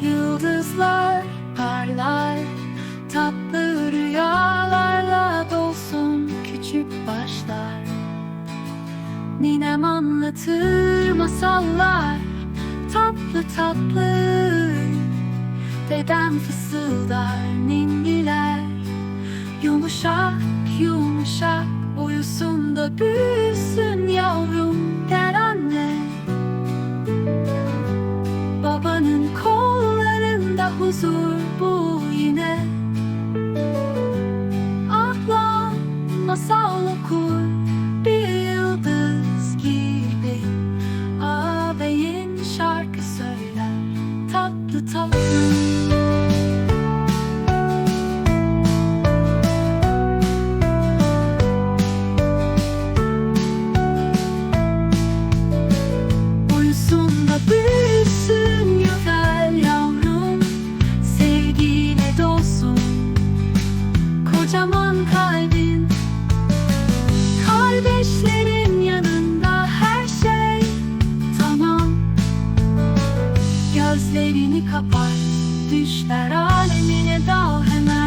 Yıldızlar parlar Tatlı rüyalarla dolsun küçük başlar. Ninem anlatır masallar Tatlı tatlı. Dedem fısıldar ninniler Yumuşak yumuşak Uyusun da huzur bu yine. Ablam masal okur bir yıldız gibi. Ağabeyin şarkı söyler tatlı tatlı копать. Ты ж на роли меня долго